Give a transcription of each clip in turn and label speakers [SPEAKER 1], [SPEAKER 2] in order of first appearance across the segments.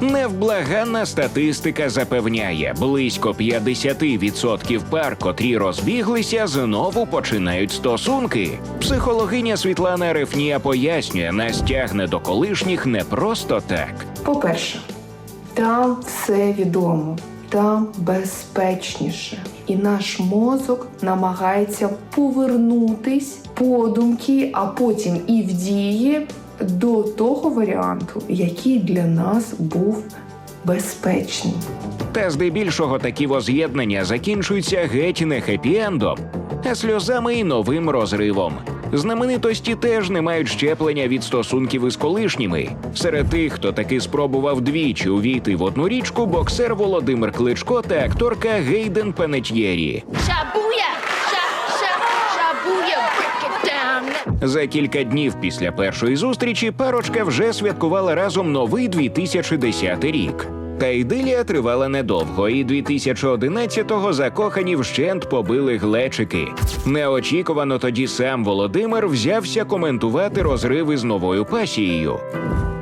[SPEAKER 1] Невблаганна статистика запевняє, близько 50% пар, котрі розбіглися, знову починають стосунки. Психологиня Світлана Рефнія пояснює, нас тягне до колишніх не просто так.
[SPEAKER 2] По-перше, там все відомо, там безпечніше. І наш мозок намагається повернутись подумки, а потім і в дії до того варіанту, який для нас був безпечний.
[SPEAKER 1] Та здебільшого такі воз'єднання закінчуються геть не хеппі-ендом, а сльозами і новим розривом. Знаменитості теж не мають щеплення від стосунків із колишніми. Серед тих, хто таки спробував двічі увійти в одну річку, боксер Володимир Кличко та акторка Гейден Пенетьєрі. За кілька днів після першої зустрічі парочка вже святкувала разом новий 2010 рік. Та ідилія тривала недовго, і 2011-го закохані вщент побили глечики. Неочікувано тоді сам Володимир взявся коментувати розриви з новою пасією.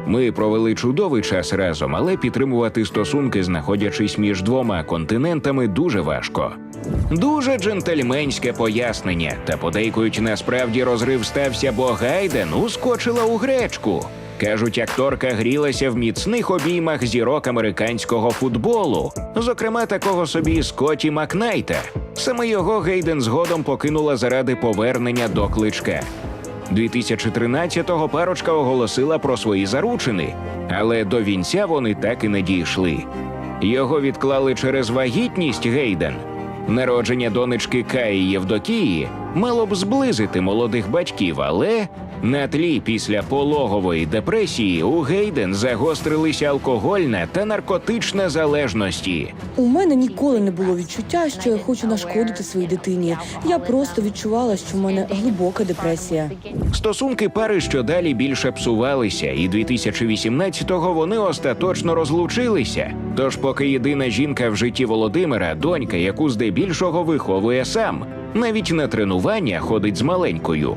[SPEAKER 1] Ми провели чудовий час разом, але підтримувати стосунки, знаходячись між двома континентами, дуже важко. Дуже джентльменське пояснення, та подейкують, насправді розрив стався, бо Гайден ускочила у гречку. Кажуть, акторка грілася в міцних обіймах зірок американського футболу, зокрема такого собі Скотті Макнайта. Саме його Гейден згодом покинула заради повернення до кличка. 2013-го парочка оголосила про свої заручини, але до вінця вони так і не дійшли. Його відклали через вагітність Гейден. Народження донечки Каї Євдокії мало б зблизити молодих батьків, але на тлі після пологової депресії у Гейден загострилися алкогольна та наркотична залежності.
[SPEAKER 3] У мене ніколи не було відчуття, що я хочу нашкодити своїй дитині. Я просто відчувала, що в мене глибока депресія.
[SPEAKER 1] Стосунки пари щодалі більше псувалися, і 2018-го вони остаточно розлучилися. Тож, поки єдина жінка в житті Володимира, донька, яку здебільшого виховує сам, навіть на тренування ходить з маленькою.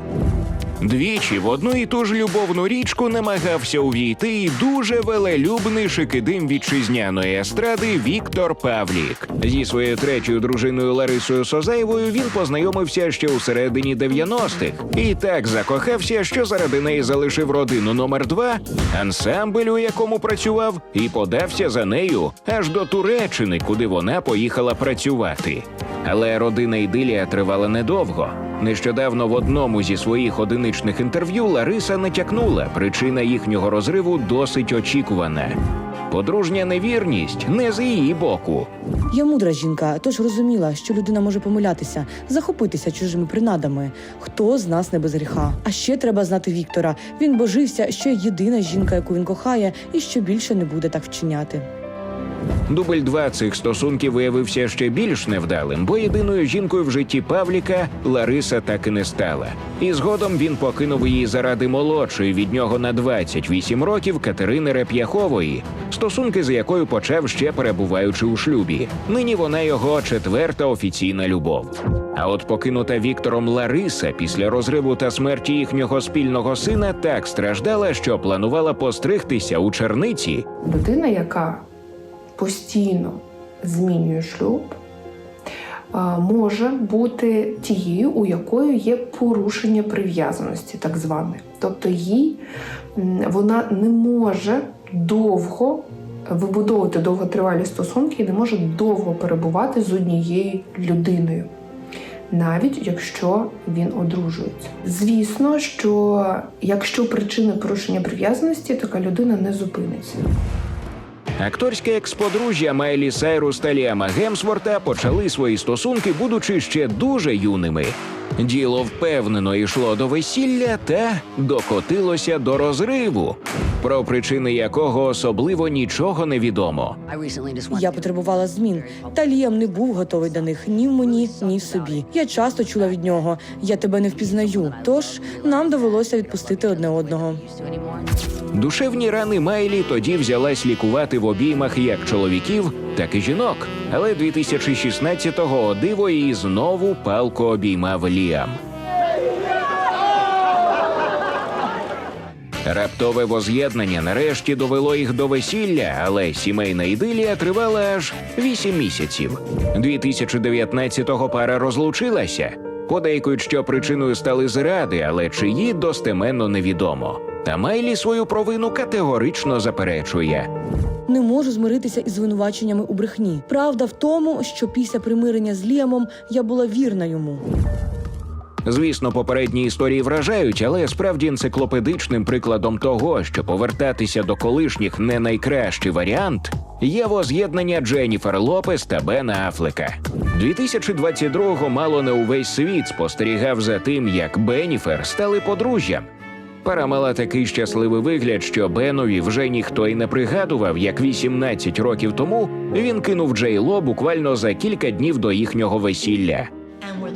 [SPEAKER 1] Двічі в одну і ту ж любовну річку намагався увійти і дуже велелюбний шикидим вітчизняної естради Віктор Павлік. Зі своєю третьою дружиною Ларисою Созаєвою він познайомився ще у середині 90-х і так закохався, що заради неї залишив родину номер 2 ансамбль, у якому працював, і подався за нею аж до Туреччини, куди вона поїхала працювати. Але родина ідилія тривала недовго. Нещодавно в одному зі своїх одиничних інтерв'ю Лариса натякнула, причина їхнього розриву досить очікувана. Подружня невірність не з її боку.
[SPEAKER 3] Я мудра жінка, тож розуміла, що людина може помилятися, захопитися чужими принадами. Хто з нас не без гріха? А ще треба знати Віктора. Він божився, що єдина жінка, яку він кохає, і що більше не буде так вчиняти.
[SPEAKER 1] Дубль 2 цих стосунків виявився ще більш невдалим, бо єдиною жінкою в житті Павліка Лариса так і не стала. І згодом він покинув її заради молодшої від нього на 28 років Катерини Реп'яхової, стосунки з якою почав ще перебуваючи у шлюбі. Нині вона його четверта офіційна любов. А от покинута Віктором Лариса після розриву та смерті їхнього спільного сина так страждала, що планувала постригтися у черниці
[SPEAKER 2] Людина, яка постійно змінює шлюб, може бути тією, у якої є порушення прив'язаності, так зване. Тобто їй вона не може довго вибудовувати довготривалі стосунки і не може довго перебувати з однією людиною. Навіть якщо він одружується, звісно, що якщо причина порушення прив'язаності, така людина не зупиниться.
[SPEAKER 1] Акторське експодружжя Майлі Сайрус та Ліама Гемсворта почали свої стосунки, будучи ще дуже юними. Діло впевнено йшло до весілля та докотилося до розриву, про причини якого особливо нічого не відомо.
[SPEAKER 3] Я потребувала змін, та Ліам не був готовий до них ні в мені, ні в собі. Я часто чула від нього: я тебе не впізнаю. Тож нам довелося відпустити одне одного.
[SPEAKER 1] Душевні рани Майлі тоді взялась лікувати в обіймах як чоловіків, так і жінок. Але 2016-го о диво її знову палко обіймав Ліам. Раптове воз'єднання нарешті довело їх до весілля, але сімейна ідилія тривала аж 8 місяців. 2019-го пара розлучилася. Подейкують, що причиною стали зради, але чиї достеменно невідомо. Та Майлі свою провину категорично заперечує.
[SPEAKER 3] Не можу змиритися із звинуваченнями у брехні. Правда в тому, що після примирення з Ліамом я була вірна йому.
[SPEAKER 1] Звісно, попередні історії вражають, але справді енциклопедичним прикладом того, що повертатися до колишніх не найкращий варіант, є воз'єднання Дженніфер Лопес та Бена Афлека. 2022-го мало не увесь світ спостерігав за тим, як Бенніфер стали подружжям. Пара мала такий щасливий вигляд, що Бенові вже ніхто й не пригадував, як 18 років тому він кинув Джей Ло буквально за кілька днів до їхнього весілля.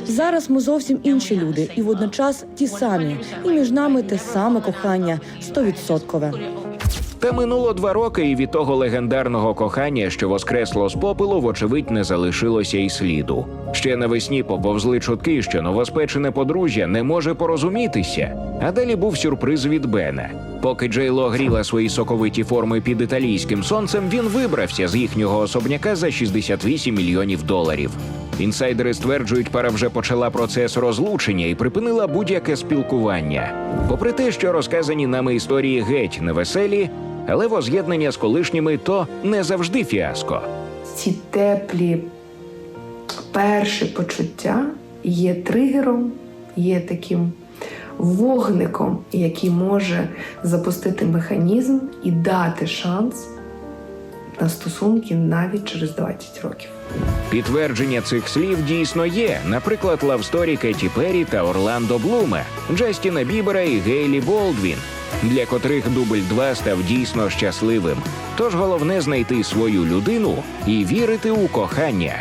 [SPEAKER 3] Зараз ми зовсім інші люди, і водночас ті самі. І між нами те саме кохання стовідсоткове.
[SPEAKER 1] Та минуло два роки, і від того легендарного кохання, що воскресло з попелу, вочевидь, не залишилося й сліду. Ще навесні поповзли чутки, що новоспечене подружжя не може порозумітися. А далі був сюрприз від Бена. Поки Джейло гріла свої соковиті форми під італійським сонцем, він вибрався з їхнього особняка за 68 мільйонів доларів. Інсайдери стверджують, пара вже почала процес розлучення і припинила будь-яке спілкування. Попри те, що розказані нами історії геть невеселі, але воз'єднання з колишніми то не завжди фіаско.
[SPEAKER 2] Ці теплі перші почуття є тригером, є таким вогником, який може запустити механізм і дати шанс на стосунки навіть через 20 років.
[SPEAKER 1] Підтвердження цих слів дійсно є. Наприклад, лавсторі Кеті Перрі та Орландо Блума, Джастіна Бібера і Гейлі Болдвін, для котрих дубль 2 став дійсно щасливим. Тож головне знайти свою людину і вірити у кохання.